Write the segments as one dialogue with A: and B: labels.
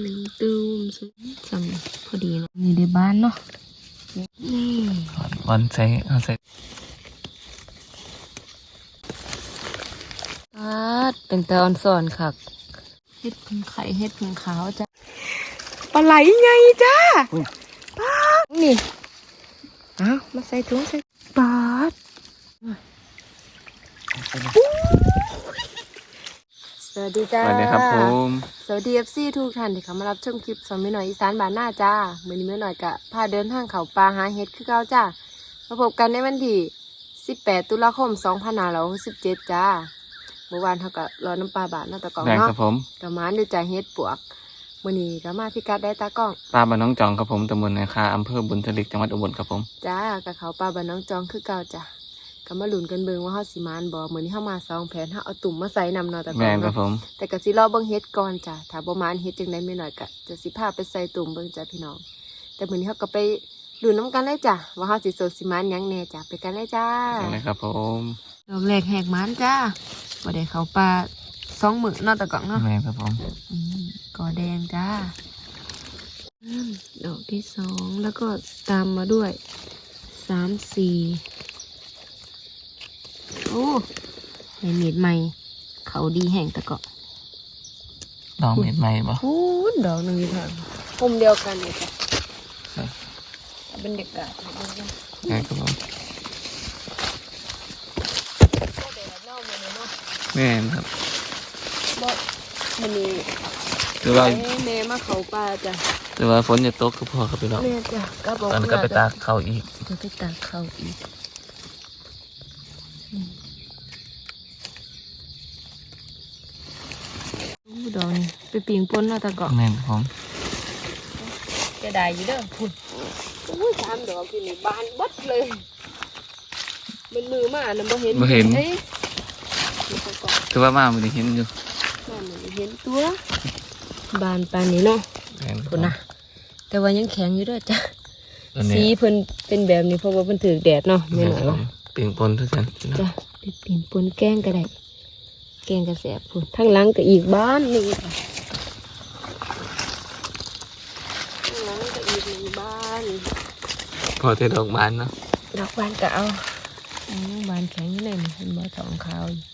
A: หนึ่งตูมสุดจำพอดีเนาะนี่ในบ้านเนาะนี่
B: วันใส่เอาใส่
A: ปาดเป็นตาออนสอนคักเฮ็ดพึ่งไข่เฮ็ดพึ่งขาวจ้ะปลาไหลไงจ้าปาดนี่เอามาใส่ถุงใส่ปาด สวัสดีจ้า
B: สวัสดีครับผม
A: สวัสดีเอฟซีทุกท่านที่เข้ามารับชมคลิปสอนไม่หน่อยอีสานบ้านหน้าจ้ามื่อนี้ไม่หน่อยกะพาเดินทางเขาปลาหาเห็ดคือเก่าจ้ามาพบกันในวันที่ 18 ตุลาคม 2567จ้าเมื่อวานเขาก็รอน้ำปลาบาทน้าตะกอง
B: แรง
A: เนาะ
B: ครับผม
A: กะมานด้วยใจเฮ็ดปวกมื่อนี้ก็มาพิกัดได้ตากล้อง
B: ปลาบ้านน้องจองครับผมตำบลนาคาอำเภอบุญทลิกจังหวัดอุบลครับผม
A: จ้ากะเขาปลาบ้านน้องจองคือเก่าจ้า ก็มาลุ้นกันเบิ่งว่าเฮาสิมานบ่มื้อนี้เฮามาสองแผนเฮาเอาตุ่มมาใส่นำเนาะตะก
B: แร
A: อง
B: งครับ
A: เนาะ
B: ผม
A: แต่ก็สิรอเบิ่งเฮ็ดก่อนจ้ะถ้าบ่มานเฮ็ดจังได๋แม่น้อยก็จะสิพาไปใส่ตุ่มเบิ่งจ้ะพี่น้อง แต่มื้อนี้เฮาก็ไปดูน้ำกันเลยจ้ะว่าเฮาสิโสดสิมานหยังแน่จ้ะไปกันเลยจ้า
B: แรงครับผม
A: ดอกแรกแหกมานจ้าบ่ได้เข้าป่าสองมื้อเนาะตะกองเนาะ
B: แรงครับผม
A: อืมกอแดงจ้าอืมดอกที่สองแล้วก็ตามมาด้วยสามสี่ โอ้ให้มีดใหม่ เขาดีแห่งตะกอน
B: ดอกเม็ดใหม่บ่
A: พูนดอกหนึ่งอยู่ทางมุมเดียวกันเลยจ้ะ
B: ครับ
A: บรรยากาศให้ดูนะ
B: แรงครับผม
A: ก็แดดเน่ามาเลยเนาะ
B: แม่นครับ
A: บ่มันนี่
B: คือว่า
A: ไปแม่มาเขาป่าจ้ะ
B: คือว่าฝนจะตกคือพอครับพี่น้อง
A: แม่จ้ะก็บอก
B: ตอนนี้ก็ไปตากเขาอีก
A: จะไปตากเขาอีกอืมอู้ ดอกนี่ไปปิงปนเนาะตะเกาะ
B: แม่นครับผม
A: จะได้อยู่เด้อพุ่นอู้สามดอกอยู่นี่บานเบัดเลย มันมือมานะบ่เห็น
B: บ่เห็น
A: เอ้ยนี่ตะเกาะ
B: คือว่ามามันได้เห็นอยู่
A: บ้านนี่เห็นตัว บานปานนี้เนาะ
B: แม่นครับ
A: คุณนะแต่ว่ายังแข็งอยู่เด้วยจ้ะ
B: อันนี้
A: สีเพิ่นเป็นแบบนี้เพราะว่าเพิ่นถือแดดเนาะไม่
B: แม่น
A: หน่
B: ค
A: อย
B: รับผ
A: ว่าม
B: เปลี่ยนปนทุกท่านพี่น้อง
A: จ้ะไปปีนปนแกงก็ได้ แกงกระแสบพุ่นทั้งหลังก็อีกบ้านหนึงค่ะทั้งหลังก็อีกหนึ่งบ้าน
B: พอแต่ดอกบานเนาะ
A: ดอกบานก็เอาอันนี้บานแข็งอยู่เลยนี่เห็นบ่ทองขาวอยู่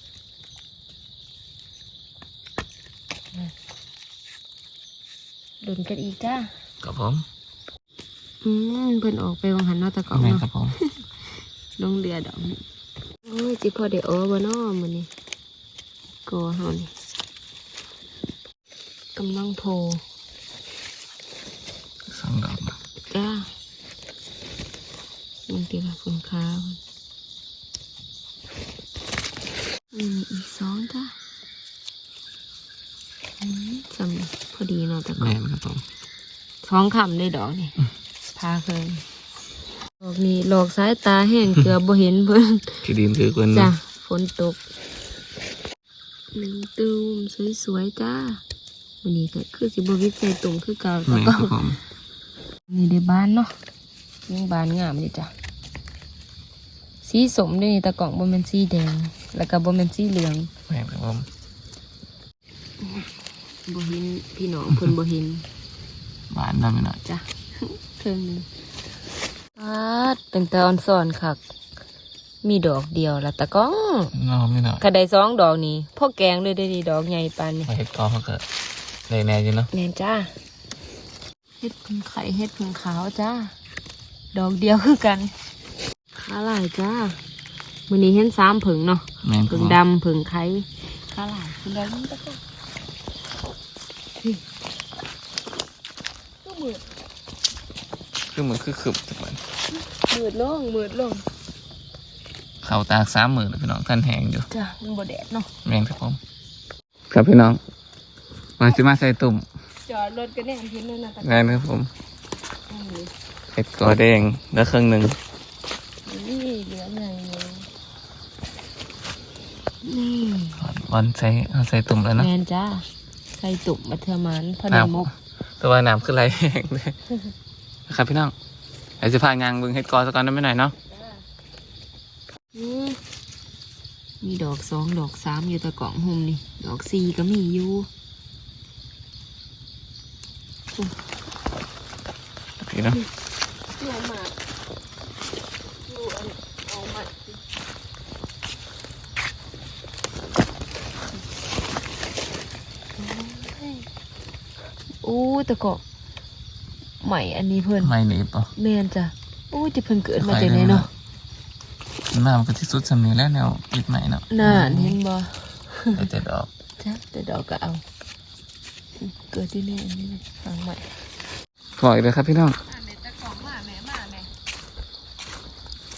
A: ดุนกันอีกจ้า
B: ครับผม
A: อืมเพิ่นออกไปวังหันเนาะแตะกอน
B: แม่น
A: เนาะ
B: ครับผม
A: ลงเรือดอกนี้โอ้ยจิพอเดี๋ยวโอ้บ่เนาะมื้อนี้ก็เฮานี่กำลังโผล่
B: สองดอกเนาะ
A: จ้ามันตีละคุณค้าอืมอีกสองจ้าอืมจำพอดีเนาะแต่ก็
B: แม่นครับผม
A: ท้องคำได้ดอกนี่พาเคยด อกนี้หลอกสายตาแห้งเกือบบ่เห็นเพิ่น
B: ที่ดินถือกัน
A: จ้ะ
B: เนาะ
A: ฝนตกหนึ่งตูมสวยๆจ้าวันนี้ก็คือสิบวิตใส่ตุ่มคือเก่าแต่
B: แม่น
A: ก็
B: ครับผม
A: นี่ได้บานเนาะยังบานงามอยู่จ้ะสีสมด้วยนี่ตะกล่องบนเป็นสีแดง แล้วก็บนเป็นสีเหลือง
B: แม่นครับผม
A: บเห็นพี่น้องเพิ่นบเห็น
B: บานเนาะพี่น้อง
A: จ้ะเครื่องหนึงปาด เป็นตาออนสอนคักมีดอกเดียวละตะกล้อง
B: เนาะพี่น้อง
A: กระไดสองดอกนี่พ่อแกงเลยได้ดีดอกใหญ่ปานนี่
B: มาเฮ็ดกอเขาก็ได้แน่อยู่เนาะ
A: แม่นจ้าเฮ็ดพึ่งไข่เฮ็ดพึ่งขาวจ้าดอกเดียวคือกันขาลายจ้ามื้อนี้เห็นสามผึ่งเนาะ
B: แม่นครั
A: ผึ่
B: บ
A: ง
B: ผม
A: ดำผึ่งไข่ขาลายผึ่งดำนี่ตะก็นี่ก็มืด
B: คือมันคือขึ้นจังหวะ
A: มืดลงมืดลง
B: เขาตากสามหมื่นพี่น้องท่านแหงอยู่
A: จ้ามันบ่แดดเนาะ
B: แม่นครับผมครับพี่น้องมาสิมาใส่ตุ่ม
A: จอดรถกันแน่เห็นเลยนะตะก็
B: แม่นครับผม
A: นี่
B: เห็ดกอแดงแล้วครึ่งหนึ่ง
A: นี่เหลือใหญ่เลยนี่
B: วันใส่เอาใส่ตุ่มแล้วเนาะ
A: แมนจ้าใส่ตุ่มมาเทอร์มันพอดี
B: น้
A: มุกำ
B: แต่ว่าน้ำคือไหลแห้งเลยนะ ครับพี่น้องไอ้สิพางางเบึงเห็ดกอสักก่อนได้ไหมหน่อยเนาะ
A: อืมมีดอกสองดอกสามอยู่แตะกล่องหุ่มนี่ ดอกสี่ก็มีอยู่
B: พี่เนาะ
A: เนื้อหมากอยู่อันเอาหมัดอู้แต่ก็ ใหม่อันนี้เพิ่น
B: ไม่หนีบป่ะ
A: แม่นจ้ะอู้จะเพิ่นเกิดมาจากไหนเนาะ
B: น้ำก็ที่สุดสำนีแล้วแนวปิดใหม่เนาะ
A: น่าเห็นบ่
B: ไปเจ็ดดอก
A: จ้ะแต่ดอกก็เอา เกิดที่นี่อันนี้เลยฟังใหม่
B: ขออีกเลยครับพี่น้อง
A: แม่ตะกองมาแม่มาแม่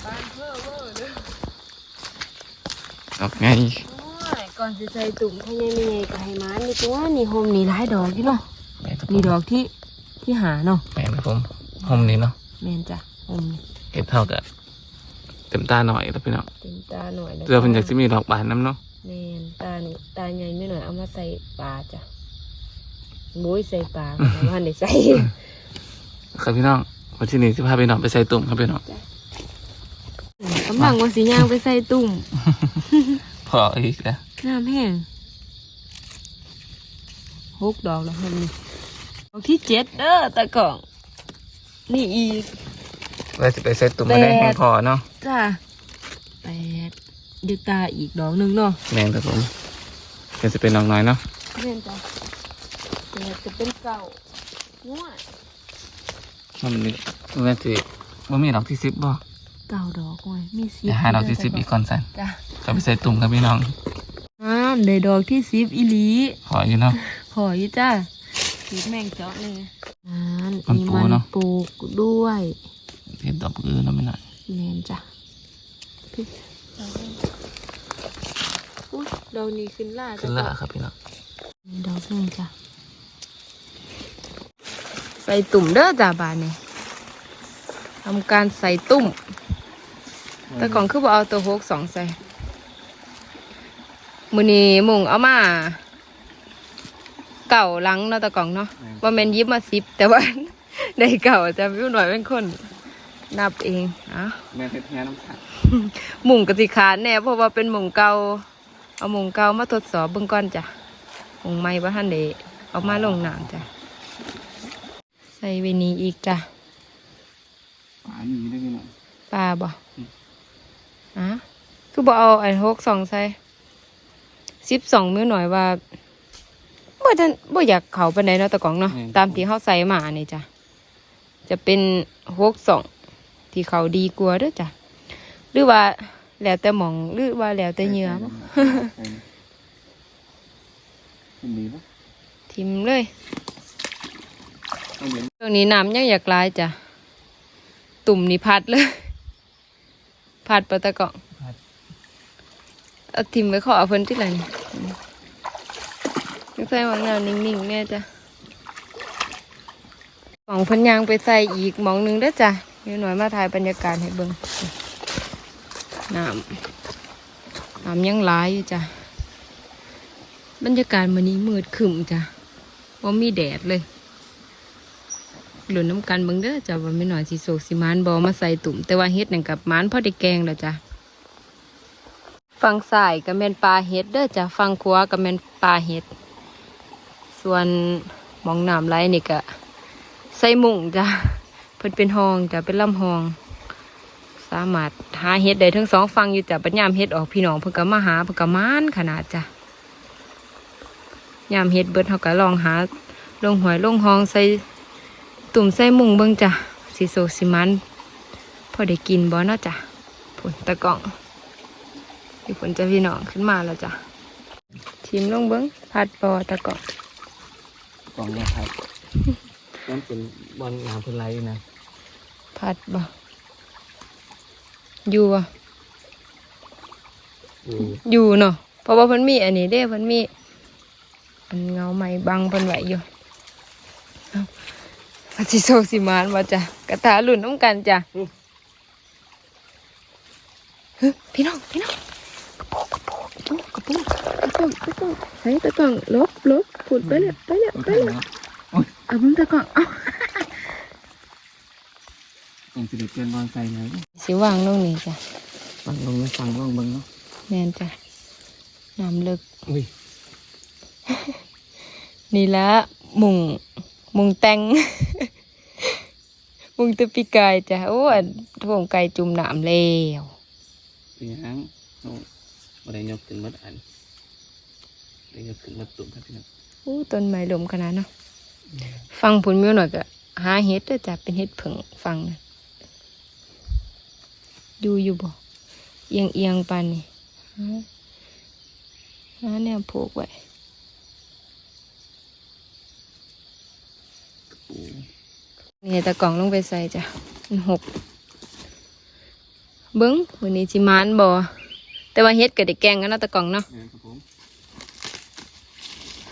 A: บ้านเพ้อเว้อเด้อ
B: ดอกไง
A: โอ้ยก่อนสิใส่ตุ่มเขายังมีไงก็ให้มานี่ตัวนี่โฮมนี่หลายดอกที่เนาะ
B: แม่ทุก
A: นี่ดอกที่ ที่หาเนาะ
B: แม่นะผมหอมนี้เนาะ
A: แม่นจ้ะโฮมนี่
B: เห็ดเท่ากับเต็มตาหน่อยแล้วพี่น้อง
A: เต็มตาหน่อยแล้ว
B: เรือเพิ่นอยากจะมีดอกบานน้ำเนาะ
A: แม่นตานี่ตาใหญ่ไม่หน่อยเอามาใส่ปลาจ้ะโบ้ยใส่ปลาแต่ว่าได้ใส่
B: ครับพี่น้องวันที่นี้สิพาพี่น้องไปใส่ตุ่มครับพี่น้อง
A: กำลังว่าสีย่างไปใส่ตุ่ม
B: พออีกแล้ว
A: น้ำแห้งหกดอกแล้วมันนี่ ดอกที่เจ็ดเด้อตะกล่อง นี่อีก
B: เราจะไปใส่ตุ่มมาได้
A: แปด
B: แห้งพอเนาะ
A: จ้าแปดอยู่ตาอีกดอกหนึ่งเนาะ
B: แมงครับผมเดี๋ยวจะเป็นดอกน้อยเนาะ
A: เล่นจ้ะแปดจะเป็นเก่าง่ว
B: มันนี่มันจะมันมีดอกที่สิบบ่
A: เก่าดอกไว้มีสิบ
B: เดี๋ยวหาดอกที่สิบอีกก่อนสัน
A: จ้ะ
B: จะไปใส่ตุ่มครับพี่น้อง
A: อ่าได้ดอกที่สิบอีหลี
B: ขออยู่เนาะ
A: ขออยู่จ้า สีแมงเจาะเลยอ่า
B: มัน
A: มี
B: ปู
A: มัน
B: เนาะ
A: ปลูกด้วย
B: เห็ดดอกอื่นเนาะไม่หน่อย
A: แมนจ้ะพี่อุ้ยดอกนี้ขึ้นล่า
B: ขึ้นละครับพี่น้อง
A: ดอกหนึงจ้ะใส่ตุ่มเด้อจ้าบานนี่ทำการใส่ตุ่ม แต่ก่อนคือบ่เอาตัวหกสองใส่มือนี้หมุงเอามา เก่าหลังเนาะแต่ก่อนเนาะว่าแมนยิบมาสิบแต่ว่าได้เก่าจะพี่หน่อยเป็นคน นับเองอะ
B: แม่เห็ดแห้น้ำตาล
A: หมุงกติขาดแน่เพราะว่าเป็นหมุงเก่าเอาหมุงเก่ามาทดสอบเบื้องก่อนจ้ะหมุงใหม่ว่าท่านเดเอามาลงน้ำจ้ะใส่เวนี้อีกจ้ะ
B: ฝามีได้พี่น้อง
A: ปลาบ่
B: อืม
A: อะคือบ่เอาไอ้หกสองใส่สิบสองมิ้วหน่อยว่า บ่ทันบ่อยากเขาปานใดเนาะตะกองเนาะตามที่เขาใส่มานี่จ้ะจะเป็นหกสองที่เขาดีกว่าเด้อจ้ะหรือว่าแล้วแต่หมองหรือว่าแล้วแต่เหยื่อบ่
B: เป็นดีปะ
A: ทิมเลย
B: ต้องเหม็น
A: ช่วงนี้น้ำยังอยากหลายจ้ะตุ่มนี่พัดเลยพัดปะตะกอง
B: พัด
A: เอาทิมไว้ขอเอาเพิ่นที่ไหนนี่ยัง ใส่หวังแนวนิ่งๆแน่จ้ะของพิ่นยางไปใส่อีกหมองหนึงเด้จ้ะเดี๋ยวหน่อยมาถ่ายบรรยากาศให้เบิ่งน้ำน้ำยังหลายอยู่จ้ะบรรยากาศมื้อนี้มืดครึ้มจ้ะบ่มีแดดเลยหลุนน้ำกันเบิ่งเด้อจ้ะว่าไม่หน่อยสิโศกสิมานบ่มาใส่ตุ่ม แต่ว่าเฮ็ดนั่นกับมานพอได้แกงแล้วจ้ะฝั่งซ้ายก็แม่นปลาเห็ดเด้อจ้ะฝั่งขวาก็แม่นปลาเห็ด ส่วนมองน้ำไหลนี่ก็ใส่มุงจ้ะเพิ่นเป็นห้องจ้ะเป็นลำห้อง สามารถหาเห็ดได้ทั้งสองฝั่งอยู่จ้ะปัญญามเห็ดออกพี่น้องเพิ่นก็มาหาเพิ่นก็มานขนาดจ้ะยามเห็ดเบิดเขาก็ลองหาลงหวยลงห้องใส่ตุ่มใส่มุงเบิ่งจ้ะสิโซสิมันพอได้กินบ่เนาะจ้ะพุ่นตะกล่องพี่ฝนจะพี่น้องขึ้นมาแล้วจ้ะชิมลงเบิ้งผัดปอตะกอน
B: กล่องเนี่ยครับนั่นเป็นบอลน้ำเป็นไรนะ
A: ผัดบ่อยู่อะ
B: อยู่
A: อยู่เนาะเพราะว่าเพิ่นมีอันนี้เด้เพิ่นมี อันเงาไม้บังเพิ่นไว้อยู่เอ้าว่าสิโซกสิมานว่าจ้ะกระทาลุ่นน้ำกันจ้ะเฮ้ยพี่น้องพี่น้องกระโปงกระโปง กระโปงกระโปงกระโปงใส่ตะกล่องลบลบผุดไปแล้วไปแล้วไปแล้วเอาเบิ่งตะกล่องเอา
B: ยังจะได้เปลี่ยนบอลใส่ไหน
A: สิวางลงนี่จ้ะ
B: ฟังลงไม่ฟังลองเบิ่งเนาะ
A: แม่นจ้ะน้ำลึก
B: อุ้ย
A: นี่ละหมุงมุงแตงมุงแตะปีกายจ้ะโอ้อันทวงไก่จุ่มน้ำแล้ว
B: เป็นหยังโอ้ บ่ได้ยกขึ้นหมดอันได้ยกขึ้นหมดตุ่มครับพี่น้อง
A: อู้ต้นไม้ลมขนาดเนาะฟังผลมิวหน่อยก็หาเห็ดด้อจ้ะเป็นเห็ดผึ่งฟังนะดูอยู่บ่เอียงเอียงปานนี่หาหาแนวผูกไว้นี่ตะกล่องลงไปใส่จ้ะมันหกเบิ้งวันนี้จิมานบ่ แต่ว่าเฮ็ดก็ได้แกงกันเนาะตะกล่องเนาะ
B: แม่นครับผม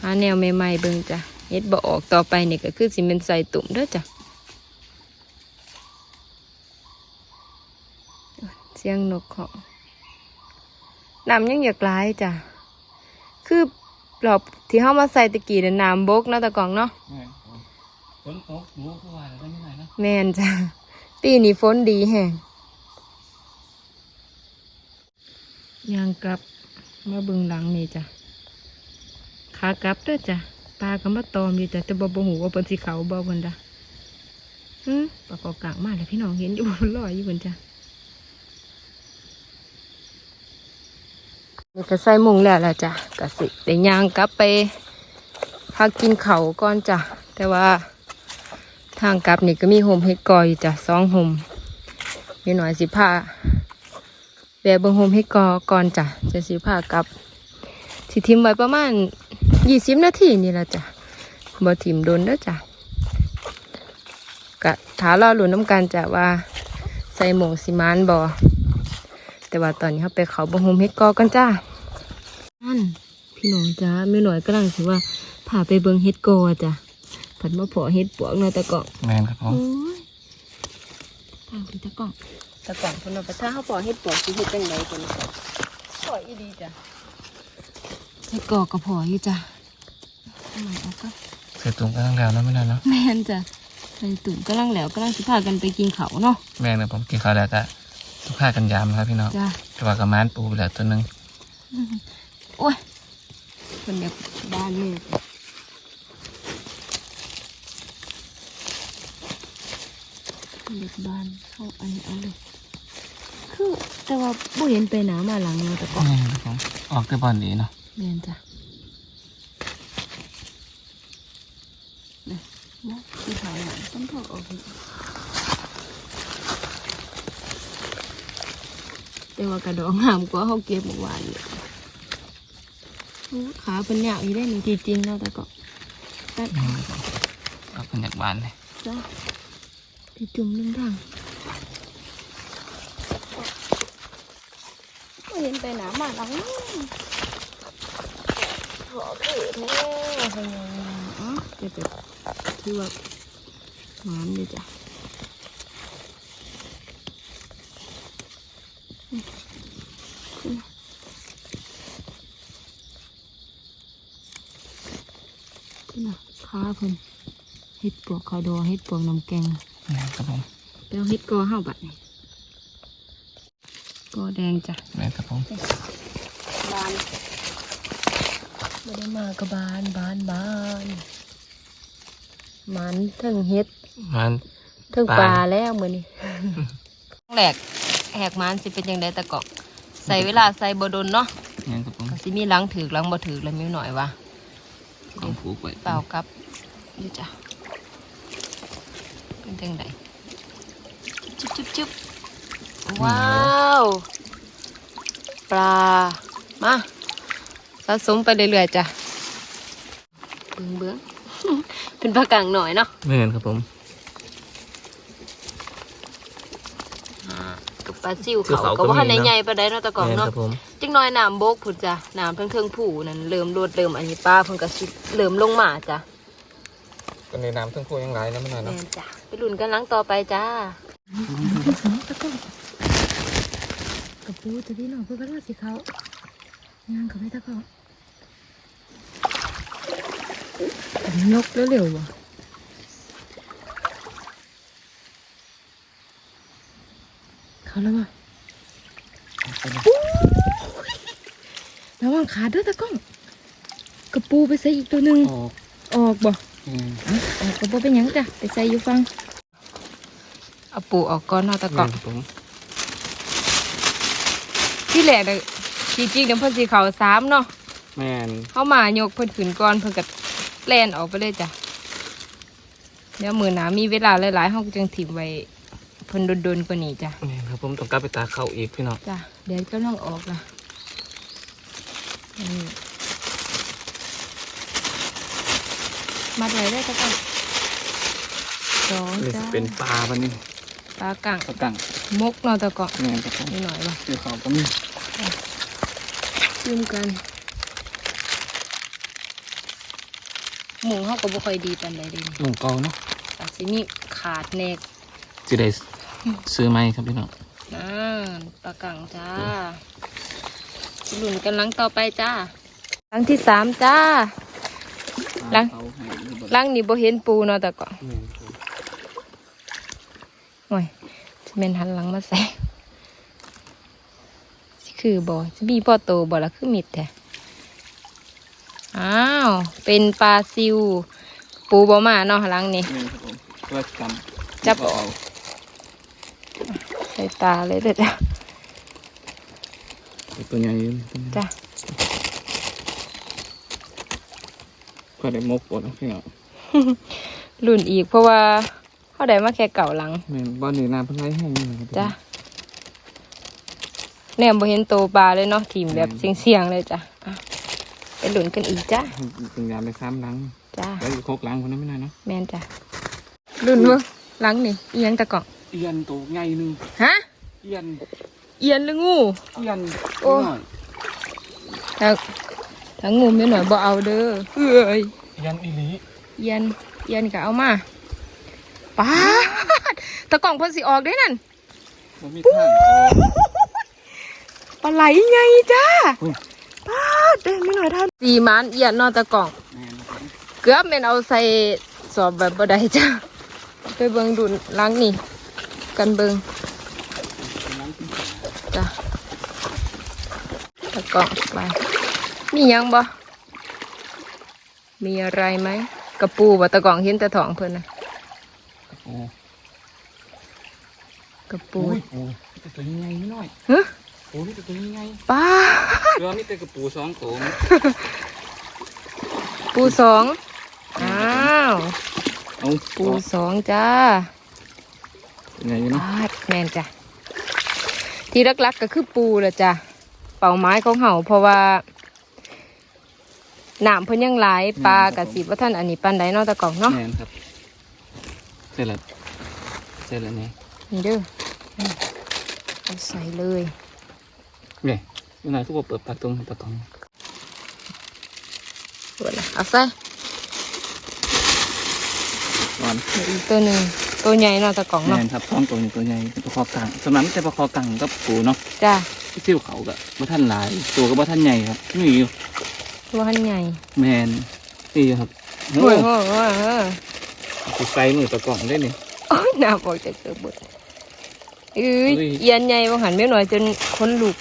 A: หาแนวใหม่ๆเบิ่งจ้ะเฮ็ดบ่ออกต่อไปนี่ก็คือสิเป็นใส่ตุ่มเด้อจ้ะเสียงนกของน้ำยังอยากหลายจ้ะคือรอบที่เฮามาใส่ตะกี้น่ะน้ำบกเนาะตะกล่องเนาะ
B: แม่นครับผมฝนตกหนูก็ว่าแล้วได้ไม่ไหนนะ
A: แม่นจ้ะปีนี้ฝนดีแฮง ยางกลับมาเบิ่งหลังนี่จ้ะขากลับเด้อจ้ะปลาก็มาตอมอยู่จ้ะแต่บ่บ่หูว่าเพิ่นสิเขาบ่เพิ่นจ้ะหืมปลากอกลางมาแล้วพี่น้องเห็นอยู่บนลอยอยู่เพิ่นจ้ะนี่ก็ใส่มุงแล้วล่ะจ้ะก็สิได้ย่างกลับไปพักกินเขาก่อนจ้ะแต่ว่าทางกลับนี่ก็มีโฮมเฮดกออยู่จ้ะสองโฮมมีหน่อยสิผ้า แวะเบิ่งโฮมเฮ็ดกอก่อนจ้ะจะสิผ้ากลับสิทิมไว้ประมาณยี่สิบนาทีนี่ละจ้ะบ่ทิมโดนเด้อจ้ะกะถารอหลุนน้ำกันจ้ะว่าใส่หมงสิมานบ่แต่ว่าตอนนี้เขาไปเขาเบิ่งโฮมเฮ็ดกอกันจ้านั่นพี่น้องจ้าแม่หน่อยกำลังสิว่าพาไปเบิ่งเฮ็ดกอจ้ะผัดมาเพาะเฮ็ดปวกเนาะตะกล่อง
B: แม่นครับผม
A: โอ้ยทางพี่ตะกล่อ งตะกล่องคนเราไปถ้าเขาเพาะเฮ็ดปวกสิเฮ็ดจังไดคนเพาะอีดีจ้ะเฮ็ดกอกกระเพาะอยู่จ้ะทำไมเอาก็
B: ใส่ตุ่มกันตั้งแล้วนะไม่ได้เนาะ
A: แม่นจ้ะไปตุ่มกำลังแหล้วกำลังสิพากันไปกินเขาวเนาะ
B: แม่นครับผมกินข้าวแล้วก็ทุกผ้ากันยามครับพี่น้อง
A: จ้ะ
B: แต่ว่ากระมานปูไปแล้วตัวหนึง
A: โอ้ยคนเดียวบ้านนี่คนเด็กบ้านเข้าอันนี้เอาเลย คือแต่ว่าบ่เห็นไปหนามาหลังเนาะตะกล่อง
B: แม่นครับผมออกแต่บอลดีเนาะ
A: เรียนจ้ะนะนะที่ถ่ายหลังต้องถอดออกอีกแต่ว่ากระดองงามกว่าเขาเก็บเมื่อวานเลยโอ้ขาเป็นหยาบอยู่ได้หนึ่งทีจริงเนาะแต่ก็ตัด
B: แม่นครับผมออกเป็นจากบานเลย
A: จ้ะที่จุ่มนึ่งทางไม่ เห็นไปหนามาหลังนู้นขอเกิดแม่พยายามอ๋อจะจะคือว่าหวานดีจ้ะคุณน่ะค้าเพิ่นเฮ็ดปวกเขาวดอเฮ็ดปวกน้ำแกง
B: แม่นครับผม
A: แล้วเฮ็ดกอห้าบัดนี่ กอแดงจ้ะ
B: แม่นครับผม
A: บานไม่ได้มากับบานบานบานหมันเทั้งเฮ็ด
B: มัน
A: เทั้ง
B: ปลา
A: ปลาแล้วมือนี่แหลกแหกหมันสิเป็นยังไงตะกอกใส่เวลาใส่บดนเนาะ
B: แม่นครับผม
A: ก็สิมีหล้างถือหล้างบ่ถือแล้วมีหน่อยวะ
B: ของผูกไว้
A: เปล่ากับนี่จ้ะเป็นจังไดจุ๊บจุ๊บจุ๊บ ว้าวปลามาสะสมไปเรื่อยๆจ้ะเบื้องเบื้องเป็นปลากลางหน่อยเนาะ
B: แม่นครับผม
A: กับปลาซิวเขาก็ว่าในใหญ่ปลาได้เนาะแตะกอง
B: แม่น
A: เนาะ
B: ครับผม
A: จังน้อยน้ำบกพุ่นจ้ะน้ำเพิ่งเทิงๆผู้นั่นเริ่มลดเริ่มอันนี้ป้าเพิ่งก็สิเริ่มลงมาจ้ะ
B: ก็ในน้ำทั้งคู่ยังไรนะไม่นาน
A: แม่
B: เนาะ
A: นจ้ะไปลุ้นกันหลังต่อไปจ้า กับปูตัวที่น้องเพื่อนก็สิเขาย่างกับไม่ตะกองยกเร็วๆว่ะเขาแล้วว่ะระวังขาเด้วยตะก้องกระปูไปใส่อีกตัวหนึ่ง
B: โอ้
A: ออกบ่
B: อ
A: อกก็บ่เป็นหยังจ้ะไปใส่อยู่ฟังเอาปูออกก่อนเนาตะก
B: แม่
A: อน ที่แรกน่ะจริงๆเดี๋ยวเพิ่นสิเข้าสามเนาะ
B: แม่น
A: เฮามายกเพิ่นขึ้นก่อนเพิ่นก็แล่นออกไปเลยจ้ะเดี๋ยวมื้อหน้ามีเวลาหลายๆเฮาก็จึงถิ่มไว้เพิ่นดนๆกว่านี้จ้ะ
B: แม่นครับผมต้องกลับไปตาเขาอีกพี่น้อง
A: จ้ะเดี๋ยวก็ต้องออกละนี่มาไว้ได้ตะกอนสอง
B: นี่
A: จ้า
B: เป็นปลาปะนี่
A: ปลากัง
B: ปลากัง
A: มกเนาะตะกอน
B: แม่นครับผม
A: นิดหน่อยป่ะ
B: เดี๋ยวเขาก็มี
A: ชิมกัน หมูเขาก็บ่ค่อยดีปานใดเด่น
B: หลงเกาเนาะ
A: อาจสิมีขาดแนก
B: จะได้ซื้อไหมครับพี่น้อง
A: อ่าปลากังจ้าหลุนกันหลังต่อไปจ้าหลังที่สามจ้าหลัง
B: เขาให้นี่เบิด
A: หลังนี้บ่เห็นปูเนาะแต่ก็
B: แม่น ครับ
A: โอ้ยจะเป็นหันหลังมาใส่สิคือบ่จะมีพ่อโตบ่ละคือมิดแท้อ้าว เป็นปลาซิว ปูบ่มาเนาะหลังนี้
B: แม่นครับผมเพื่อกำ
A: จับ
B: เอา
A: ใส่ตาเลยเด้อจ้ะ
B: ตัวใหญ่อยู่ตัวใหญ่
A: จ้ะ
B: ก็ได้มกปวดนะพี่น้อง
A: รุ่นอีกเพราะว่า เขาได้มาแค่เก่าหลัง
B: แม่นบ้านนี้น้ำเพิ่นไหลแห้งนี่นะครับ
A: จ้ะแนมบ่เห็นโตปลาเลยเนาะทีมแบบเสียงๆเลยจ้ะอะไปหลุนกันอีกจ้ะ
B: เป็นยามไปซ้ำหลัง
A: จ้ะ
B: แล้วอีกโคกหลังคนนั้นไม่นานเนาะ
A: แม่นจ้ะรุ่นเบิ่งหลังนี่อีหยังตะกล่อง
B: เอียนตัวใหญ่หนึง
A: ฮะ
B: เอียน
A: เอียนหรืองู
B: เอียน
A: โอ้
B: หน่อย
A: ถ้าถ้างูไม่หน่อยบ่เอาเด้อเอ้ย
B: เอียนอีหลี
A: เอียนเอียนก็เอามา ป้าดตะกล่องเพิ่นสิออกได้นั่น
B: มันมีทางออก
A: ปลาไหลไงจ้า
B: อุ้ย
A: ป้าดเด้ไม่หน่อยท่านสีมันเอียนเนอตะกล่อง
B: แม่นครับ
A: เกือบแม่นเอาใส่สอบแบบบ่ได้จ้าไปเบิ่งดุนล้างนี่กันเบิ่งจ้าตะกล่องไปมีหยังบ่มีอะไรไหมกระปูบ่ตะกล่องเห็นแต่ท้องเพิ่นน่ะ
B: โอ้
A: กระ
B: ปู
A: ปู
B: โอ้มีแต่ตัวใหญ่ๆนิดหน่อย
A: ฮะ
B: โอ้มีแต่ตัวใหญ่
A: ป้าด
B: ๆเรือมีแต่กระปูสองตัวมั้ย
A: ปูสองอ้าว
B: เอา
A: ปูสองจ้า
B: ตัวใหญ่อยู่เนาะ
A: ปาดแม่นจ้ะที่ลักๆก็คือปูแหละจ้ะเป่าไม้ของเห่าเพราะว่าน้ำเพิ่นยังหลายปลากับสิว่าท่านอันนี้ปันไดเนาะตะกล่องเนาะ
B: แม่นครับเส ร็จแล้วเสร็จแล้วเนี่ย
A: นี่เด้อนี่เอาใส่เลย
B: เนี่ยยังไงทุกคนเปิดปากตรงปากตรง
A: เปิดเลยเอาใส่
B: ก่อน
A: เดี๋ยวอีกตัวหนึ่งตัวใหญ่เนาะตะกล่อง
B: แม่
A: เนาะ
B: นครับท้องตัวนี้ตัวใหญ่เป็นปลาคอกังสำนักไม่ใช่ปลาคอกังกับปูเนาะ
A: จ้า
B: ที่ซิ่วเขากับว่าท่านหลาย ตัวกับว่าท่านใหญ่ครับนี่อยู่
A: ตัวหันใหญ่
B: แมนนี่อยู่ครับ
A: โอ้ยโอ้ยโอ้ย โอ้ย
B: ติดไฟมือตะกล่องได้นี่
A: โอ้ยน้ำออกจากเกลือบดเอ้ย
B: อุ้ย
A: เอียนใหญ่บางหันไม่หน่อยจนคนลุก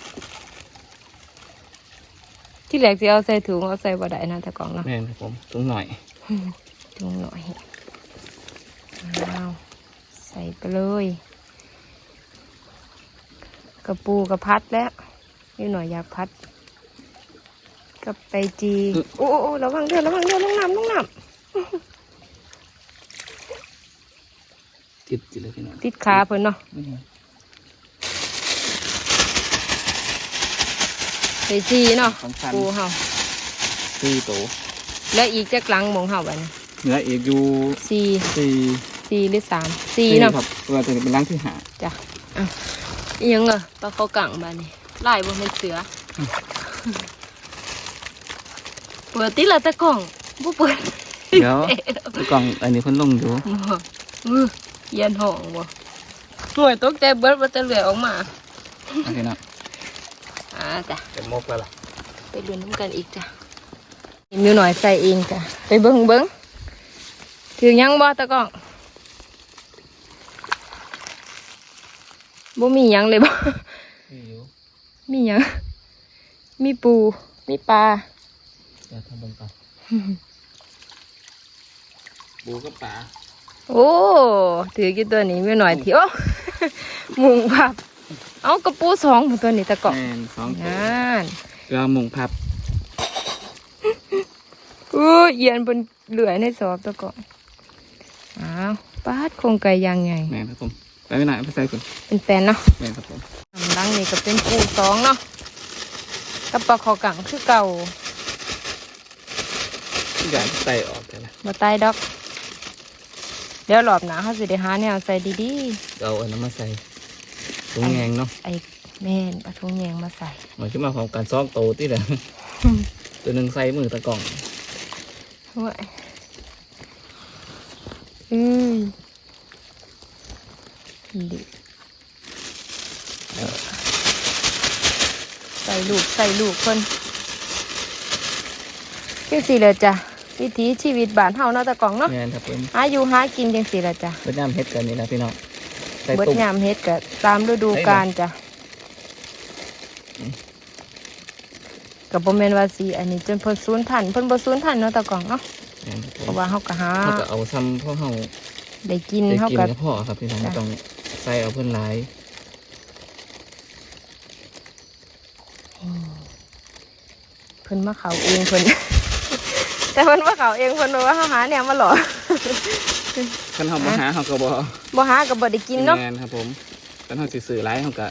A: ที่แรกจะเอาใส่ถุงเอาใส่บ่ได้นะตะกล่องเนาะ
B: แมนครับผมตรงหน่อย
A: จุงหน่อยอ้าวใส่ไปเลย กระปูกระพัดแล้วนี่หน่อยอยากพัดกับไปจี โอ้โอ้โอ้ระวังเด้อระวังเด้อลงน้ำลงน้
B: ติดจิเลยพี่น้องำ
A: ติดขาเพิ่นเนาะ
B: อืม
A: ไปจีเนาะ
B: สองชั้น
A: ปูเฮา
B: สี่โตว
A: และอีกจักหลังหมองเฮาไปนะ
B: เหนือเอกอยู่
A: สี่
B: สี่
A: สี่หรือสามสี่เนาะ
B: ครับเราจะเป็นร่างที่หา
A: จ้ะอะอีหยังอะปลาเขากังบ้านนี่ไล่บ่เป็นเสืออเปิดติละตะกล่องบ่เปิด
B: เดี๋ยวตะกล่องอันนี้เพิ่นลงอยู่
A: บ่มือ เย็นห้องบ่หน่วยตกใจเบิดว่าจะเหลือออกมา
B: โอเคเนาะ
A: อ่าจ้ะ
B: เป็นมกแล้วล่ะ
A: ไปลุ้นน้ำกันอีกจ้ะมิวหน่อยใส่เองจ้ะไปเบิ้งเบิ้งถือยังบ่ตะกล้องบ่มีหยังเลยบ่
B: นี่อยู่
A: มีหยังมีปู มีปลา
B: เดี๋ยวทำเบิ่งก่อนปูกับปลา
A: โอ้ถือกี่ตัวนี้ไม่หน่อยทีโอ้มุงพับ เอากระปูสองหมดตัวนี้ตะเกาะ
B: แมนสองตัว
A: นั่น
B: เรามุงพับ
A: อู้เอียนบนเหลือในสอบตะเกาะอ้าวปาดโครงไก่ยางไง
B: แมนครับผมไปไม่ไหนไปใส่คุณ
A: เป็นแฟนเนาะ
B: แมนครับผม
A: ลำลังนี่ก็เป็นปูสองเนาะกับปลาขอกังคือเก่า
B: ทุกอย่างใส่ออกเลยนะ
A: บ่ตายดอก เดี๋ยวรอบหนาเขาสิได้หาแนวใส่ดี
B: เอาอันนั้นมาใส่ถุงแงงเนาะ
A: ๆ ไอ้แม่นเอาถุงแยงมาใส่
B: มันขึ้นมาของการซอกโตที่เด้อตัวหนึ่งใส่มือตะกล่อง
A: โอ้ยอืมดิเออใส่ลูกใส่ลูกคนจังสิเลยจ้ะ วิถีชีวิตบ้านเฮาเนาะตะกล่องเนาะ
B: แมนครับผม
A: หาอยู่หากินจังสิเลยจ้ะ
B: เวียดนามเฮ็ดกันนี่นะพี่น้องใส่
A: เบิด
B: ตุ่ม
A: ยามเฮ็ดก็ตามฤดูกาลจ้ะ
B: อืม
A: ก็บ่แม่นว่าสิอันนี้จนเพิ่นสูญพันธุ์เพิ่นบ่สูญพันธุ์เนาะตะกล่องเนาะ
B: แม่นครับผ
A: เพราะ
B: ม
A: ว่าเฮาก็หา
B: เขาก็เอาซ้ำเพราะเขา
A: ได้กิน
B: ได้
A: เฮา
B: กิน
A: ก็
B: กับพ่อครับพี่น้อง
A: จ้ะ
B: ไม่ต้องใส่เอาเพื่อนหลาย
A: เพิ่นมาเขาเองเพิ่น แต่เพิ่นมาเขาเองเพิ่นบอกว่าเฮาหาเนี่ยมาหลอ
B: คันเขามาหาเขาก็บ่
A: บ่หาก็บ่ได้กินเนาะ
B: แมนครับผมคันเขาสิซื้อหลายเขาก็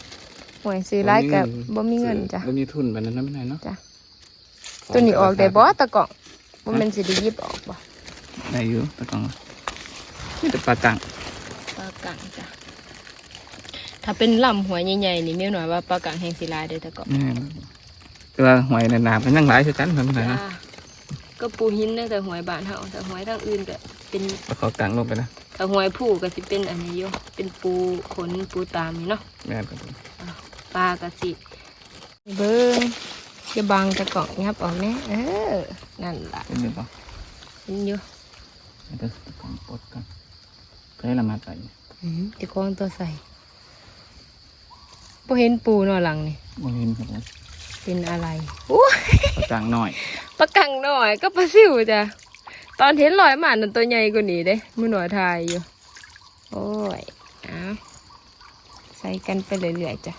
A: หวยซื้อหลายก็บ่มีเงินจ้ะ
B: บ่มีทุนแบบนั้นไม่ได้เนาะ
A: จ้ะตัวนี้ออกได้บ่ตะกล่องบ่แม่นสิได้หยิบออกบ่
B: ได้อยู่ตะกล่องนี่แต่ปลากัง
A: ปลากังจ้ะถ้าเป็นลำหัวใหญ่ๆนี่แม่หน่อยว่าปลากังแห่งสิหลายเด้อตะกล่อง
B: แม่นแต่ว่าหวยหนาๆมันยังหลายคือกันไม่ได้
A: จ้า
B: เนาะ
A: ก็ปูหินเด้อแต่หวยบ้านเฮาแต่หวยทางอื่นก็เป็น
B: ปลาเขากังลงไปนะ
A: ถ้าหวยผู้ก็สิเป็นอันนี้อยู่เป็นปูขนปูตามนี่เนาะ
B: แม่นครับผม
A: ปลากระสิเบิ้งจะบังตะกล่องงับออกแน่เออนั่นล่ะ
B: เป็นยังปะ
A: เห็นอยู่
B: เดี๋ยวตะกล่องปลดกันก็ให้ละมาใส่
A: อืมจะก้อนตัวใส่พอเห็นปูเนอหลังนี่
B: บ่เห็นครับผม
A: เป็นอะไรโอ้ย
B: ปลากังหน่อย
A: ปลากังหน่อยก็ปลาซิวจ้ะตอนเห็นลอยมานั่นตัวใหญ่กว่านี้เด้มือหน่อยทายอยู่ โอ้ยเอ้าใส่กันไปเรื่อยๆจ้ะ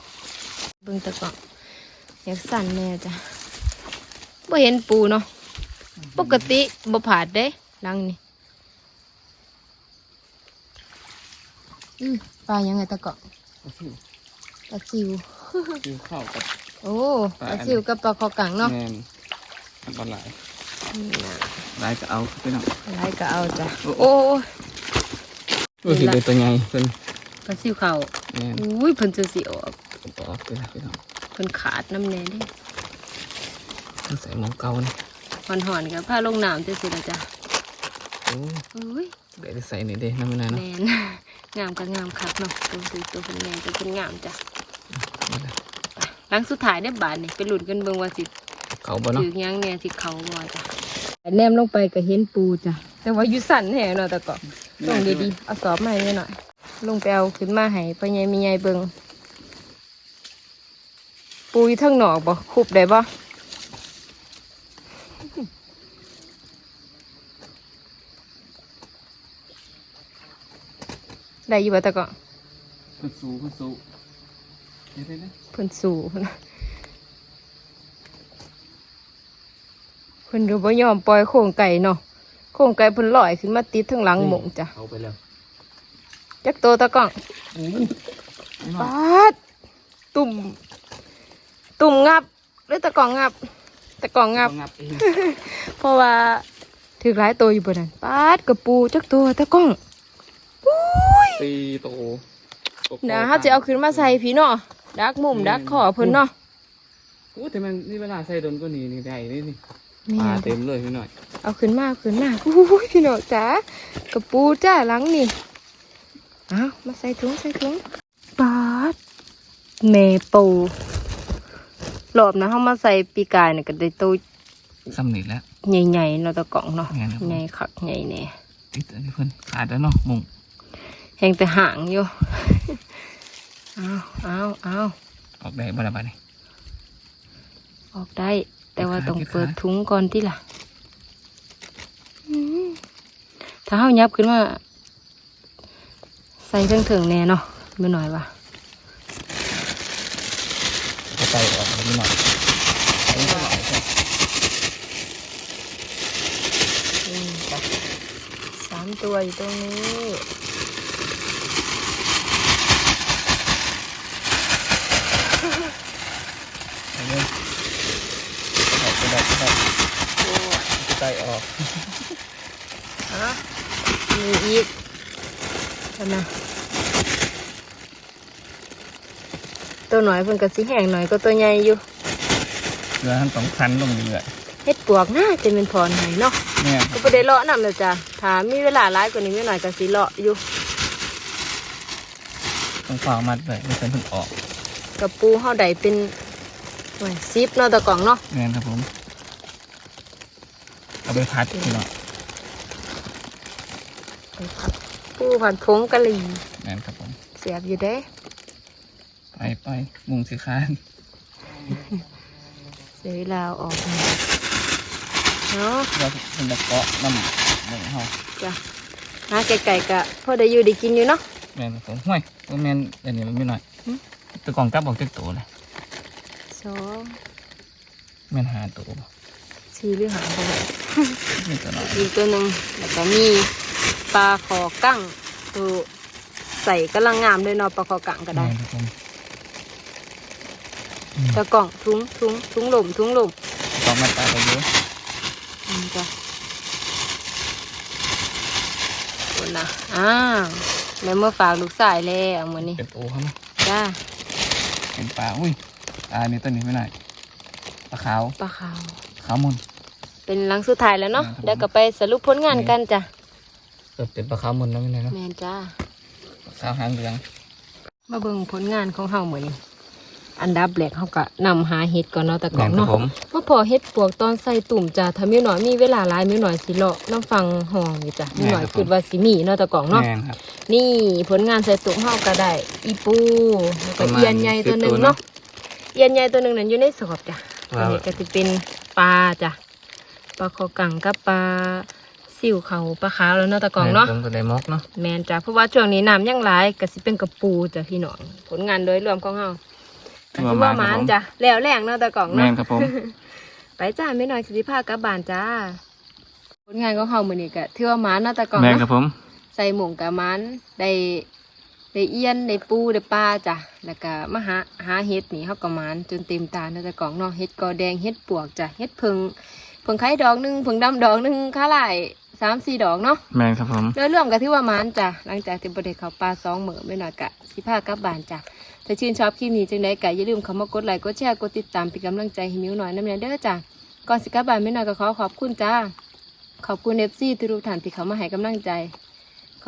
A: เบิ่งตะกล่องอยากสั่นแน่จ้ะบ่เห็นปูเนาะปกติบ่ผาดเด้หลังนี่อืมปลายังไงตะเกาะ
B: ปลาซิว
A: ปลาซิว
B: ซิวเข้ากับ
A: โอ้
B: ปลา
A: ปลาซิวกับปลาคอกังเนาะ
B: แม่นอันปลาไหลาย
A: นี่นะ
B: หลายก็เอาไปเนาะ
A: อะไรก็เอาจ้ะ
B: โอ้
A: โอ้
B: ก็คือเป็นตัวใหญ่เพิ่น
A: ปลาซิวเขา
B: แม่น
A: อุ้ยเพิ่นจะสิออก
B: ปอกไปนะพี่น้อง
A: เพิ่นขาดน้ำแน่เด้
B: ต้องใส่หมองเก่านะ
A: หอนๆกับผ้าลงน้ำจังซี่ล่ะจ้ะ
B: โอ้
A: อุ้ย
B: เดี๋ยวได้ใส่นี่เด้น้ำมันนะเนาะ
A: แม่นงามก็งามคักเนาะตัวสวยตัวเพิ่นแม่ตัวเพิ่นงามจ้ะ
B: นี่แหละ
A: ไปหลังสุดท้ายได้อบาดนี่ไปลุ้นกันเบิ่งว่าสิ
B: เขาบ่เนาะ
A: ถือยังเนี่ยที่เขาบ่จ้ะแนมลงไปก็เห็นปูจ้ะแต่ว่าอยู่สั่นแห่เนาะแต่ก็ต้องดีๆเอาสอบมาให้หน่อยลงไปเอาขึ้นมาให้พ่อใหญ่แมีใหญ่เบิ่งปูอยู่ทั้งหนอกบ่คุบได้บ่ได้อยู่บ่แต่ก็
B: เพิ่นสู้เพิ่นสู้ เดี๋ยวๆนะ
A: เพิ่นสู่พุ่นน่ะเพิ่นก็บ่ยอมปล่อยโครงไก่เนาะโครงไก่เพิ่นลอยขึ้นมาติดทั้งหลังหมงจ้ะ
B: เอาไปแล้ว
A: จักโตตะก้อง
B: โอ้ยไม่
A: ป
B: มาา
A: ดตุ่ม ตุ่มงับหรือตะกล่องงับ ตะกล่องงับ
B: เอางับเอง
A: เพราะว่าถือหลายตัวอยู่บนนั้นปาดกระปูจักตัวตะกล่องอุ้ย
B: ตีโต
A: นะเขาจะเอาขึ้นมาใส่พี่เนาะ ดักมุมดักขอเพิ่นเนาะ
B: โอ้แต่มันนี่เวลาใส่โดนก็นี่นี่ได้นี่นี่
A: แม่
B: ปลานเต็มเลยพี่หน่อย
A: เอาขึ้นมาเอาขึ้นมาอุ้ยพี่เนาะจ้ากระปูจ้าหลังนี่เอามาใส่ถุงใส่ถุงปาดเมปูหลอบนะเขามาใส่ปีกายเนี่ยก็ได้ตัว
B: ซ้ำนี่แล้ว
A: ใหญ่ๆเนาะตะกล่องเนาะ
B: แม่นครับ
A: ใหญ่คักใหญ่แน่
B: ติดอันนี้เพิ่นขาดแล้วเนาะมุง
A: แหงแต่ห่างอยู่ เอาเอาเอา
B: ออกได้บ่ละบาดนี่
A: ออกได้ แต่ว่า
B: ขาด
A: ต้อง
B: ที่ขา
A: เปิดถุงก่อนที่ล่ะอืมถ้าเฮายับขึ้นมาใส่เถิงๆแน่เนาะไม่หน่อยว่ะ
B: เอาไตออกนิดหน่อยเอานิดหน่อยใช่
A: อืมจ้ะสามตัวอยู่ตรงนี้
B: เอาเลยออกไปได้ไปได้
A: โอ้
B: เอาไตออก
A: ฮะมีอีกกันนะตัวหน่อยเพิ่นก็สิแห้งหน่อยก็ตัวใหญ่อยู่
B: เรือทั้งสองคันลงเรื่อย
A: เฮ็ดปวกหน่าจะเป็นพรให้เนาะ
B: เนี่ย
A: ก็
B: รับ
A: บ่ได้เลาะนำแล้วจ้ะถ้ามีเวลาหลายกว่านี้ไม่หน่อยก็สิเลาะอยู่
B: ต้องฝ่ามัดไว้ไม่ใช่เพิ่งออก
A: กับปูเฮาได้เป็น ซิปเนาะตะกล่องเนาะ
B: เนี่ยครับผม เอาไปพัดพี่น้อง
A: ไปครับปูผัดผงกะหรี่
B: เนี่ยครับผม
A: เสียบอยู่เด้
B: ไปไปมุงสีคาน
A: เสียเวลาเอาออกมาเนาะ
B: เราเป็นตะเกาะน้ำหนึ่งเฮา
A: จ้ะหาไก่ๆกะพอได้อยู่ได้กินอยู่เนาะ
B: แม่นครับผมห่วยตัวแม่นเดี๋ยวนี้มันไม่หน่อย
A: หึ
B: ตะกล่องกลับออกจากตัวเลย
A: สอง
B: แม่นหาตัวบ่
A: สี่หรือหางบ่ได้
B: นี่ตัวน้อย
A: อีกตัวหนึ่งแล้วก็มีปลาคอกั้งตัวใส่กำลังงามเลยเนาะปลาคอกั้งก็ได้
B: แม่นครับผมอืม
A: ตะกล่องทุงทุงทุงหล่มทุงหล่ม
B: ตะกล่องมาตาไปเยอะ
A: อืมจ้ะคนนะอ้าวแม่เมื่อฝากลูกสายแล้วมื้อนี้
B: เป็นปูเขาไหม
A: จ้า
B: เป็นปลาอุ้ย ปลานี่ตัวนี้ไม่หน่อยปลาขาว
A: ปลาขาว
B: ขาวมุน
A: เป็นหลังสุดท้ายแล้วเนาะ
B: ครับ
A: เดี๋ยวก็ไปสรุปผลงานกันจ้ะ
B: เออเป็นปลาขาวมุนแล้วไม่หน่อยเนาะ
A: แม่นจ้า
B: ปลาขาวหางเหลือง
A: มาเบิ่งผลงานของเฮามื้อนี้อันดับแรกเฮาก็นำหาเห็ดก่อนเนาะแต่ก่อน
B: ครั
A: เนาะ
B: ผม
A: มาพอเห็ดปวกตอนใส่ตุ่มจ้ะถ้ามีหน่อยมีเวลาหลายมีหน่อยสิเลาะน้ำฟังห้องอยู่จ้ะมีหน่อยคิดว่าสิมีเนาะแต่ก่อนเนาะ
B: แม่นครับ
A: นี่ผลงานใส่ตุ่มเฮาก็ได้ อีปูแล้วก็
B: ประมาณ
A: เอียนใหญ่ตัวหนึง
B: สิบตัวเนาะ
A: เนาะเอียนใหญ่ตัวหนึงนั่นอยู่ในสอบจ้ะ
B: ว้าว
A: อันนี้ก็สิเป็นปลาจ้ะปลาคอกังกับปลาสิวเขาปลาขาวแล้วเนาะแต่ก่อนเนาะ
B: ผมก็ได้มกเนาะ
A: แมนจ้ะเพราะว่าช่วงนี้น้ำยังหลายก็สิเป็นกระปูจ้ะพี่น้องผลงานโดยรวมของเฮาก็ถือว่าหมานจ้ะแล้วแรงเนาะแต่ก่อน
B: แม่
A: เนาะ
B: นครับผม
A: ไปจ้าไม่น้อยสิพากลับบ้านจ้า ผลงานของเฮามื้อนี้ก็ถือว่าหมานเนาะแต่ก่อน
B: แม่นค
A: เนาะ
B: รับผม
A: ใส่หมงกับหมันได้ ได้เอียนได้ปูได้ปลาจ้ะแล้วก็มาหาหาเฮ็ดนี่เฮาก็หมานจนเต็มตาเนาะแต่ก่อนเนาะเฮ็ดกอแดงเฮ็ดปวกจ้ะเฮ็ดเพิงเพิงไข่ดอกหนึงเพิงดำดอกหนึงขาหลายสามสี่ดอกเนาะ
B: แม่นครับผม
A: โดยรวมก็ถือว่าหมานจ้ะหลังจากที่บ่ได้เข้าป่าสองมื้อไม่น้อยกะสิพากลับบ้านจ้ะถ้าชื่นชอบคลิปนี้จังไดก็อย่าลืมเข้ามากดไลค์กดแชร์กดติดตามเป็นกำลังใจให้มิวหน่อยนำแน่เด้อจ้ะก่อนสิกลับบ้านไม่น้อยก็ขอขอบคุณจ้าขอบคุณ FC ทุกๆท่านที่เข้ามาให้กำลังใจข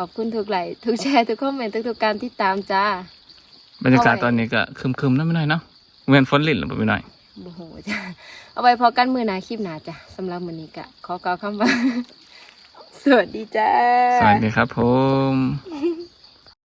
A: อบคุณทุกไลค์ทุกแชร์ทุกคอมเมนต์ทุกๆการติดตามจ้า
B: บรรยากาศ
A: เอาไว้
B: ตอนนี้ก็ครึมๆนั่นไม่หน่อยเนาะเวียนฝนลิ่นหรือไม่หน่อย
A: โอ้โหจ้ะเอาไว้พอกันมือหนาคลิปหนาจ้ะสำหรับมื้อนี้ก็ขอกล่าวคำว่าสวัสดีจ้า
B: สวัสดีครับผม